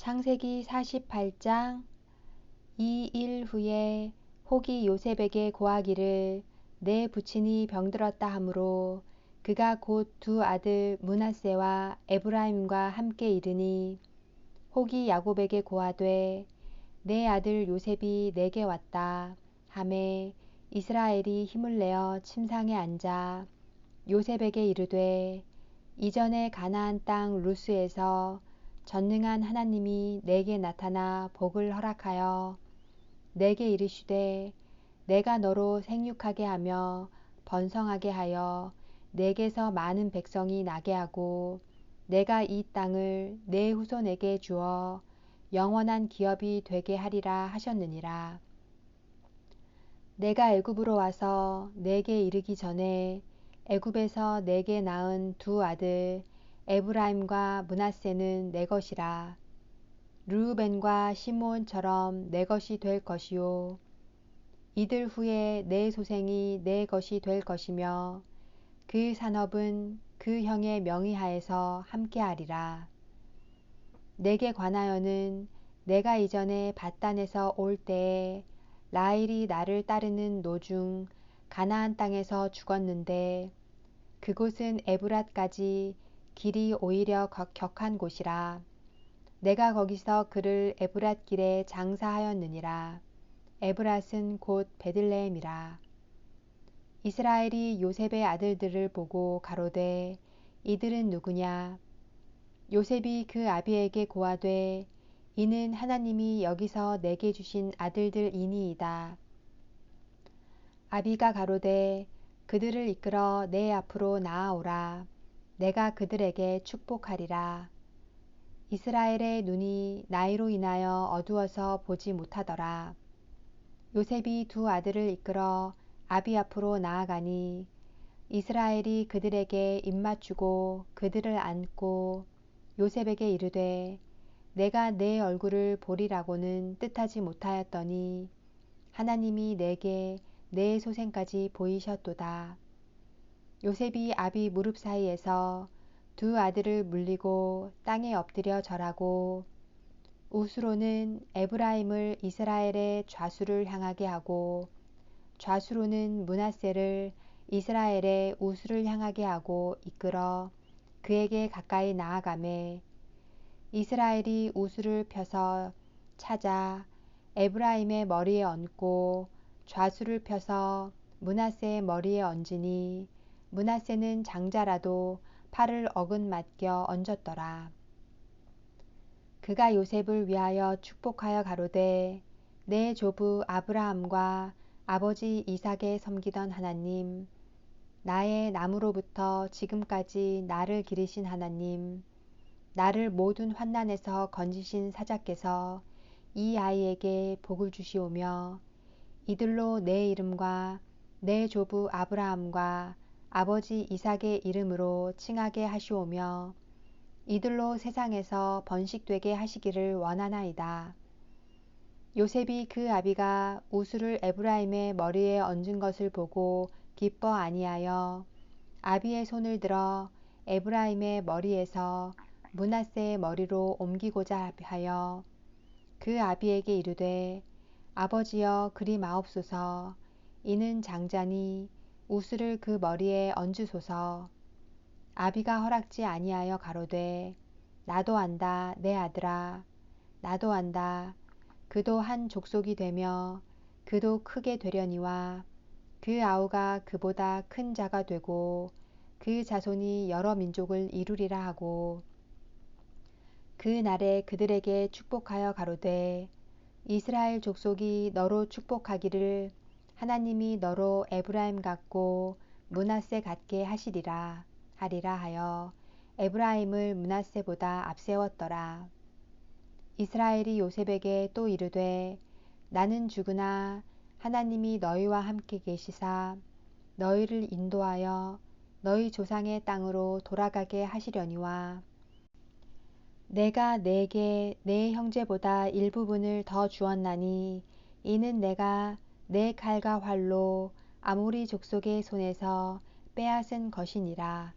창세기 48장 이 일 후에 혹이 요셉에게 고하기를 내 부친이 병들었다 하므로 그가 곧 두 아들 문하세와 에브라임과 함께 이르니 혹이 야곱에게 고하되 내 아들 요셉이 내게 왔다 함에 이스라엘이 힘을 내어 침상에 앉아 요셉에게 이르되 이전에 가나안 땅 루스에서 전능한 하나님이 내게 나타나 복을 허락하여 내게 이르시되 내가 너로 생육하게 하며 번성하게 하여 내게서 많은 백성이 나게 하고 내가 이 땅을 내 후손에게 주어 영원한 기업이 되게 하리라 하셨느니라. 내가 애굽으로 와서 내게 이르기 전에 애굽에서 내게 낳은 두 아들 에브라임과 문하세는 내 것이라. 르우벤과 시몬처럼 내 것이 될 것이요. 이들 후에 내 소생이 내 것이 될 것이며 그 산업은 그 형의 명의하에서 함께하리라. 내게 관하여는 내가 이전에 바단에서 올 때에 라일이 나를 따르는 노중 가나안 땅에서 죽었는데 그곳은 에브랏까지 길이 오히려 격한 곳이라. 내가 거기서 그를 에브랏 길에 장사하였느니라. 에브랏은 곧 베들레헴이라. 이스라엘이 요셉의 아들들을 보고 가로되 이들은 누구냐? 요셉이 그 아비에게 고하되 이는 하나님이 여기서 내게 주신 아들들이니이다. 아비가 가로되 그들을 이끌어 내 앞으로 나아오라. 내가 그들에게 축복하리라. 이스라엘의 눈이 나이로 인하여 어두워서 보지 못하더라. 요셉이 두 아들을 이끌어 아비 앞으로 나아가니 이스라엘이 그들에게 입맞추고 그들을 안고 요셉에게 이르되 내가 내 얼굴을 보리라고는 뜻하지 못하였더니 하나님이 내게 내 소생까지 보이셨도다. 요셉이 아비 무릎 사이에서 두 아들을 물리고 땅에 엎드려 절하고 우스로는 에브라임을 이스라엘의 좌수를 향하게 하고 좌수로는 문하세를 이스라엘의 우수를 향하게 하고 이끌어 그에게 가까이 나아가매 이스라엘이 우수를 펴서 찾아 에브라임의 머리에 얹고 좌수를 펴서 문하세의 머리에 얹으니 문하세는 장자라도 팔을 어긋 맡겨 얹었더라. 그가 요셉을 위하여 축복하여 가로되 내 조부 아브라함과 아버지 이삭에 섬기던 하나님 나의 나무로부터 지금까지 나를 기르신 하나님 나를 모든 환난에서 건지신 사자께서 이 아이에게 복을 주시오며 이들로 내 이름과 내 조부 아브라함과 아버지 이삭의 이름으로 칭하게 하시오며 이들로 세상에서 번식되게 하시기를 원하나이다. 요셉이 그 아비가 우수를 에브라임의 머리에 얹은 것을 보고 기뻐 아니하여 아비의 손을 들어 에브라임의 머리에서 문하세의 머리로 옮기고자 하여 그 아비에게 이르되 아버지여 그리 마옵소서 이는 장자니 우스를 그 머리에 얹으소서. 아비가 허락지 아니하여 가로되 나도 안다 내 아들아 나도 안다 그도 한 족속이 되며 그도 크게 되려니와 그 아우가 그보다 큰 자가 되고 그 자손이 여러 민족을 이루리라 하고 그 날에 그들에게 축복하여 가로되 이스라엘 족속이 너로 축복하기를 하나님이 너로 에브라임 같고 문하세 같게 하시리라 하리라 하여 에브라임을 문하세보다 앞세웠더라. 이스라엘이 요셉에게 또 이르되 나는 죽으나 하나님이 너희와 함께 계시사 너희를 인도하여 너희 조상의 땅으로 돌아가게 하시려니와 내가 내게 내 형제보다 일부분을 더 주었나니 이는 내가 내 칼과 활로 아무리 족속의 손에서 빼앗은 것이니라